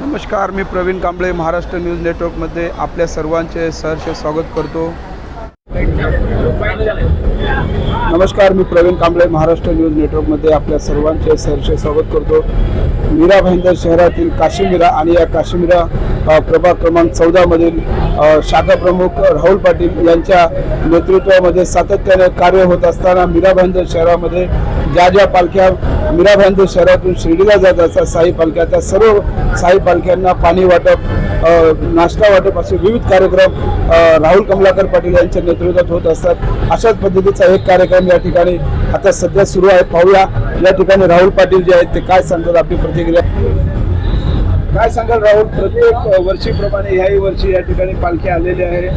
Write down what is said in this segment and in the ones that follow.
नमस्कार मी प्रवीण कांबळे महाराष्ट्र न्यूज नेटवर्कमध्ये आपल्या सर्वांचे सहर्ष स्वागत करतो. नमस्कार मी प्रवीण कांबळे महाराष्ट्र न्यूज नेटवर्कमध्ये आपल्या सर्वांचे सहर्ष स्वागत करतो. मीरा भाईंदर शहरातील काश्मीरा आणि या काशीमीरा प्रभाग क्रमांक चौदामधील शाखा प्रमुख राहुल पाटील यांच्या नेतृत्वामध्ये सातत्याने कार्य होत असताना मीरा भाईंदर शहरामध्ये ज्या ज्या पालख्या मीरा शहरातून शिर्डीला जात असतात साई पालख्या त्या सर्व साई पालख्यांना पाणी वाटप नाश्ता वाटप असे विविध कार्यक्रम राहुल कमलाकर पाटील यांच्या नेतृत्वात होत असतात. अशाच पद्धतीचा एक कार्यक्रम या ठिकाणी आता सध्या सुरू आहे. पाहूया या ठिकाणी राहुल पाटील जे आहेत ते काय सांगतात आपली प्रतिक्रिया. काय सांगाल राहुल? प्रत्येक वर्षीप्रमाणे ह्याही वर्षी या ठिकाणी पालखी आलेली आहे.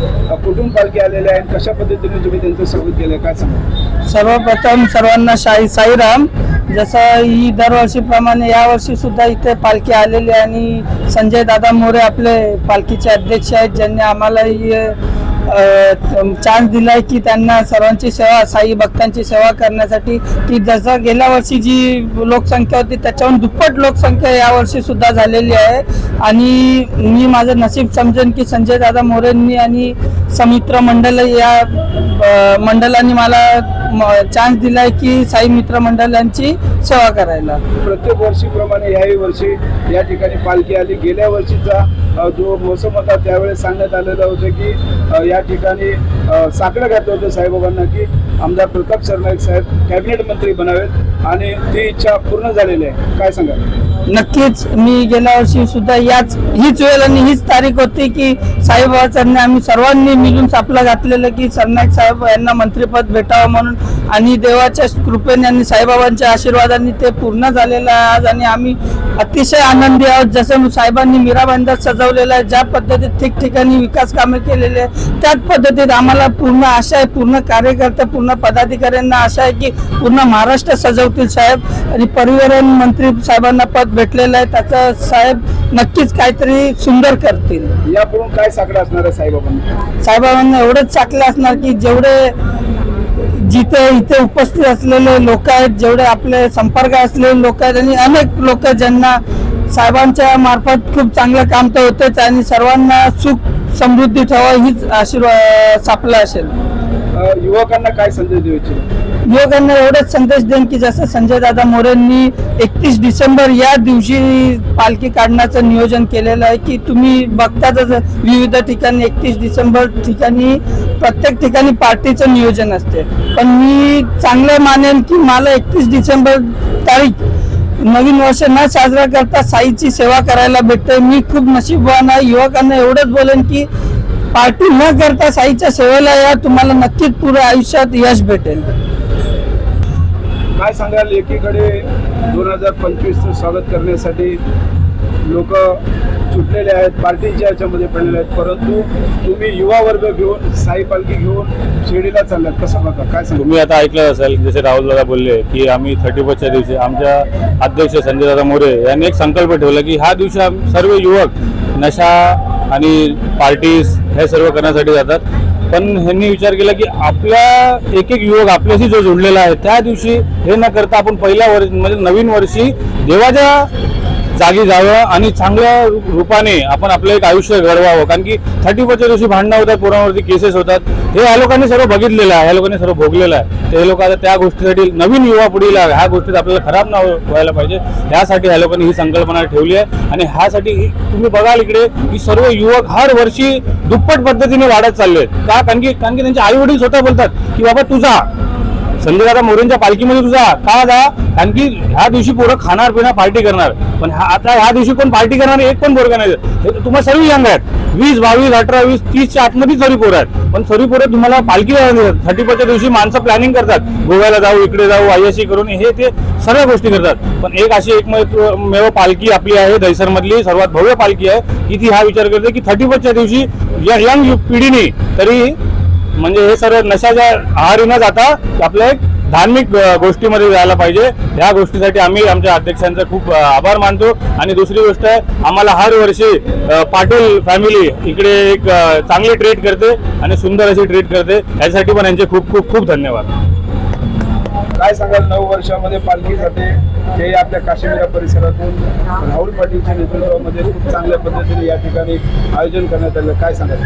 कुठून पालखी आलेली आहे? आणि कशा पद्धतीने तुम्ही त्यांचं स्वागत केलं? काय सांगा सर्वप्रथम सर्वांना शाही साईराम. जसं ही दरवर्षीप्रमाणे यावर्षी सुद्धा इथे पालखी आलेली आहे आणि संजय दादा मोरे आपले पालखीचे अध्यक्ष आहेत ज्यांनी आम्हाला ही चान्स दिलाय की त्यांना सर्वांची सेवा साई भक्तांची सेवा करण्यासाठी की जसं गेल्या वर्षी जी लोकसंख्या होती त्याच्याहून दुप्पट लोकसंख्या यावर्षी सुद्धा झालेली आहे. आणि मी माझं नशीब समजेन की संजय दादा मोरेंनी आणि समित्र मंडल या मंडळांनी मला चान्स दिलाय की साई मित्र मंडळांची सेवा करायला. प्रत्येक वर्षीप्रमाणे याही वर्षी या ठिकाणी पालखी आली. गेल्या वर्षीचा जो मोसम होता त्यावेळेस सांगण्यात आलेलं होतं की या ठिकाणी साकडं घातलं होतं साहेबांना की आमदार प्रताप सरनाईक साहेब कॅबिनेट मंत्री बनावेत आणि ती इच्छा पूर्ण झालेली आहे. काय सांगा नक्कीच मी गेल्या वर्षी सुद्धा याच हीच वेळ आणि हीच तारीख होती की साईबाबांनी आम्ही सर्वांनी मिळून सापला घातलेलं की सरनाईक साहेब यांना मंत्रिपद भेटावं म्हणून आणि देवाच्या कृपेने आणि साईबाबांच्या आशीर्वादाने ते पूर्ण झालेलं आहे आज आणि आम्ही अतिशय आनंदी आहोत. जसं साहेबांनी मीरा बंदर सजवलेलं आहे ज्या पद्धतीत ठिकठिकाणी विकास कामे केलेले आहे त्याच पद्धतीत आम्हाला पूर्ण आशा आहे पूर्ण कार्यकर्ते पूर्ण पदाधिकाऱ्यांना आशा आहे की पूर्ण महाराष्ट्र सजवतील साहेब. आणि परिवहन मंत्री साहेबांना पद भेटलेलं आहे. त्याचं साहेब नक्कीच काहीतरी सुंदर करतील. यापुढून काय साकडं असणार आहे साईबाबांना? साहेबांना एवढंच चाकले असणार की जेवढे जिथे इथे उपस्थित असलेले लोक आहेत जेवढे आपले संपर्क असलेले लोक आहेत आणि अनेक लोक ज्यांना साहेबांच्या मार्फत खूप चांगलं काम तर होतेच आणि सर्वांना सुख समृद्धी ठेवा हीच आशीर्वाद सापला असेल. युवकांना काय संदेश देऊ इच्छितो? युवकांना एवढाच संदेश देईन की जसं संजय दादा मोरेंनी एकतीस डिसेंबर या दिवशी पालखी काढण्याचं नियोजन केलेलं आहे की तुम्ही बघताच विविध ठिकाणी एकतीस डिसेंबर ठिकाणी प्रत्येक ठिकाणी पार्टीचं नियोजन असते. पण मी चांगलं मानेन की मला एकतीस डिसेंबर तारीख नवीन वर्ष न साजरा करता साईची सेवा करायला भेटते मी खूप नशीबवान आहे. युवकांना एवढंच बोलेन की पार्टी न करता साईच्या सेवेला या तुम्हाला नक्कीच पुढे आयुष्यात यश भेटेल. काय सांगाल एकीकडे दोन हजार पंचवीसचं स्वागत करण्यासाठी लोक सुटलेले आहेत पार्टीच्या याच्यामध्ये पडलेले आहेत परंतु तुम्ही युवा वर्ग घेऊन साई पालखी घेऊन शिर्डीला चाललात कसं बघा काय सांगू तुम्ही आता ऐकलं असेल जसे राहुल दादा बोलले की आम्ही थर्टी फर्स्टच्या दिवशी आमच्या अध्यक्ष संजय दादा मोरे यांनी एक संकल्प ठेवला की ह्या दिवशी सर्व युवक नशा आणि पार्टीज हे सर्व करण्यासाठी जातात. पण ह्यांनी विचार केला की आपल्या एक एक युवक आपल्याशी जो जोडलेला आहे त्या दिवशी हे न करता आपण पहिल्या वर्ष म्हणजे नवीन वर्षी देवाच्या जागी जावं आणि चांगल्या रूपाने आपण आपलं एक आयुष्य घडवावं. कारण की थर्टी फर्स्टच्या दिवशी भांडणं होतात पोरांवरती केसेस होतात. हे या लोकांनी सर्व बघितलेलं आहे ह्या लोकांनी सर्व भोगलेलं आहे. ते लोक आता त्या गोष्टीसाठी नवीन युवा पिढीला ह्या गोष्टीत आपल्याला खराब ना व्हायला पाहिजे. ह्यासाठी ह्या लोकांनी ही संकल्पना ठेवली आहे. आणि ह्यासाठी तुम्ही बघाल इकडे की सर्व युवक हर वर्षी दुप्पट पद्धतीने वाढत चालले आहेत. का? कारण की कारण की त्यांचे आई वडील स्वतः बोलतात की बाबा तुझा संजय दादा मोरेंच्या पालखीमध्ये तुझा का जा कारण की ह्या दिवशी पोरं खाणार पिणार पार्टी करणार. पण आता ह्या दिवशी कोण पार्टी करणार एक पण पोरगा नाही. तुम्हाला सर्व यंग आहेत. वीस बावीस अठरा वीस तीसच्या आतमध्ये सरी पोरं आहेत. पण सरी पोरं तुम्हाला पालखी थर्टी फर्स्टच्या दिवशी माणसं प्लॅनिंग करतात. गोव्याला जाऊ इकडे जाऊ आयएससी करून हे ते सर्व गोष्टी करतात. पण एक अशी एकमेव पालखी आपली आहे दहिसरमधली सर्वात भव्य पालखी आहे. की ती हा विचार करते की थर्टी फर्स्टच्या दिवशी या यंग पिढीने तरी म्हणजे हे सर्व नशाच्या आहारी न जाता आपल्या एक धार्मिक गोष्टीमध्ये जायला पाहिजे. या गोष्टीसाठी आम्ही आमच्या अध्यक्षांचा खूप आभार मानतो. आणि दुसरी गोष्ट आहे आम्हाला हर वर्षी पाटील फॅमिली इकडे एक चांगली ट्रीट करते आणि सुंदर अशी ट्रीट करते. यासाठी पण यांचे खूप खूप खूप धन्यवाद. काय सांगाल नऊ वर्षामध्ये पालखीसाठी हे आपल्या काश्मीर परिसरातून राहुल पाटीलच्या नेतृत्वामध्ये खूप चांगल्या पद्धतीने या ठिकाणी आयोजन करण्यात आलं. काय सांगाल?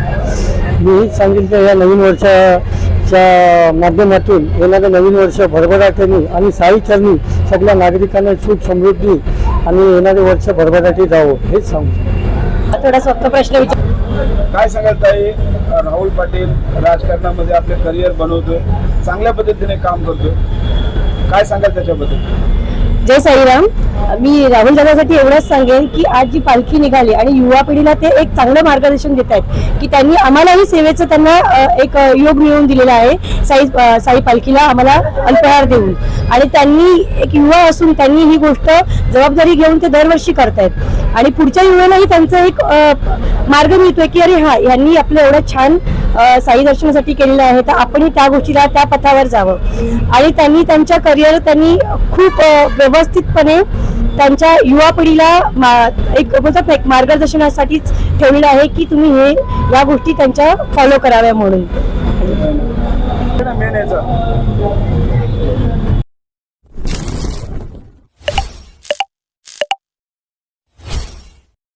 मी हेच सांगेल की या नवीन वर्षाच्या माध्यमातून येणारं नवीन वर्ष भरभराटीने आणि साई चरणी सगळ्या नागरिकांना सुख समृद्धी आणि येणारे वर्ष भरभराटी जावं हेच सांगू थोडा सोपा प्रश्न विचार काय सांगाल ताई? राहुल पाटील राजकारणामध्ये आपले करिअर बनवतोय चांगल्या पद्धतीने काम करतोय. काय सांगाल त्याच्याबद्दल? जय साईराम मी राहुल दादासाठी एवढंच सांगेन की आज जी पालखी निघाली आणि युवा पिढीला ते एक चांगलं मार्गदर्शन देत आहेत की त्यांनी आम्हालाही सेवेचं त्यांना एक योग मिळवून दिलेला आहे साई साई पालखीला आम्हाला अल्पहार देऊन. आणि त्यांनी एक युवा असून त्यांनी ही गोष्ट जबाबदारी घेऊन ते दरवर्षी करतायत. आणि पुढच्या युवालाही त्यांचा एक मार्ग मिळतोय की अरे हा यांनी आपलं एवढं छान साई दर्शनासाठी केलेलं आहे तर आपणही त्या गोष्टीला त्या पथावर जावं. आणि त्यांनी त्यांच्या करिअर त्यांनी खूप व्यवस्थितपणे त्यांच्या युवा पिढीला मा- एक बोलतात ना, एक मार्गदर्शनासाठीच ठेवलेलं आहे की तुम्ही हे या गोष्टी त्यांच्या फॉलो कराव्या म्हणून.